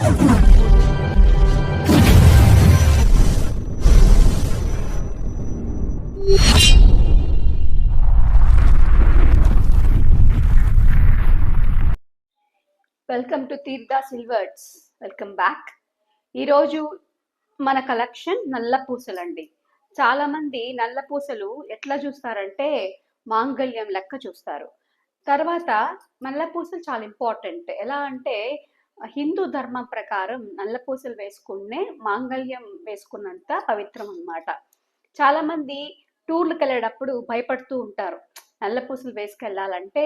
Welcome to Theertha silvers welcome back ఈరోజు మన collection నల్ల పూసలండి. చాలా మంది నల్ల పూసలు ఎట్లా చూస్తారంటే మాంగళ్యం లెక్క చూస్తారు. తర్వాత నల్ల పూసలు చాలా ఇంపార్టెంట్. ఎలా అంటే హిందూ ధర్మం ప్రకారం నల్ల పూసలు వేసుకునే మాంగళ్యం వేసుకున్నంత పవిత్రం అన్నమాట చాలామంది టూర్లకు వెళ్ళేటప్పుడు భయపడుతూ ఉంటారు. నల్ల పూసలు వేసుకెళ్ళాలంటే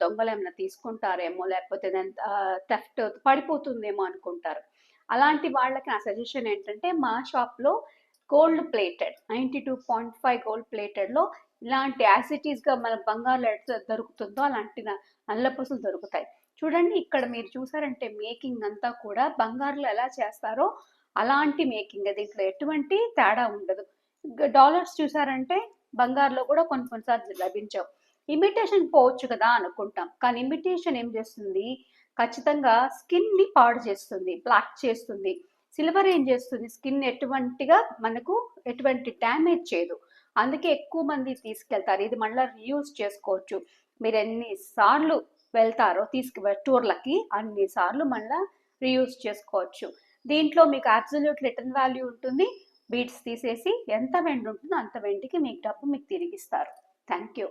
దొంగలు ఏమైనా తీసుకుంటారేమో లేకపోతే థెఫ్ట్ పడిపోతుందేమో అనుకుంటారు. అలాంటి వాళ్ళకి నా సజెషన్ ఏంటంటే మా షాప్లో gold plated ninety two point five gold ప్లేటెడ్లో ఇలాంటి యాసిటీస్గా మన బంగారు ఎట్లా దొరుకుతుందో అలాంటి నల్లపసులు నల్ల పూసలు దొరుకుతాయి. చూడండి ఇక్కడ మీరు చూసారంటే మేకింగ్ అంతా కూడా బంగారులో ఎలా చేస్తారో అలాంటి మేకింగ్ దీంట్లో ఎటువంటి తేడా ఉండదు. డాలర్స్ చూసారంటే బంగారులో కూడా కొన్ని కొన్నిసార్లు లభించవు. ఇమిటేషన్ పోవచ్చు కదా అనుకుంటాం. కానీ ఇమిటేషన్ ఏం చేస్తుంది? ఖచ్చితంగా స్కిన్ని పాడు చేస్తుంది బ్లాక్ చేస్తుంది. సిల్వర్ ఏం చేస్తుంది? స్కిన్ ఎటువంటిగా మనకు ఎటువంటి డ్యామేజ్ చేయదు. అందుకే ఎక్కువ మంది తీసుకెళ్తారు. ఇది మళ్ళీ రీయూజ్ చేసుకోవచ్చు. మీరు ఎన్నిసార్లు వెళ్తారో తీసుకు టూర్లకి అన్ని సార్లు మళ్ళీ రీయూజ్ చేసుకోవచ్చు. దీంట్లో మీకు అబ్సల్యూట్ రిటర్న్ వాల్యూ ఉంటుంది. బీట్స్ తీసేసి ఎంత వెండి ఉంటుందో అంత వెండికి మీకు డబ్బు మీకు తిరిగిస్తారు. Thank you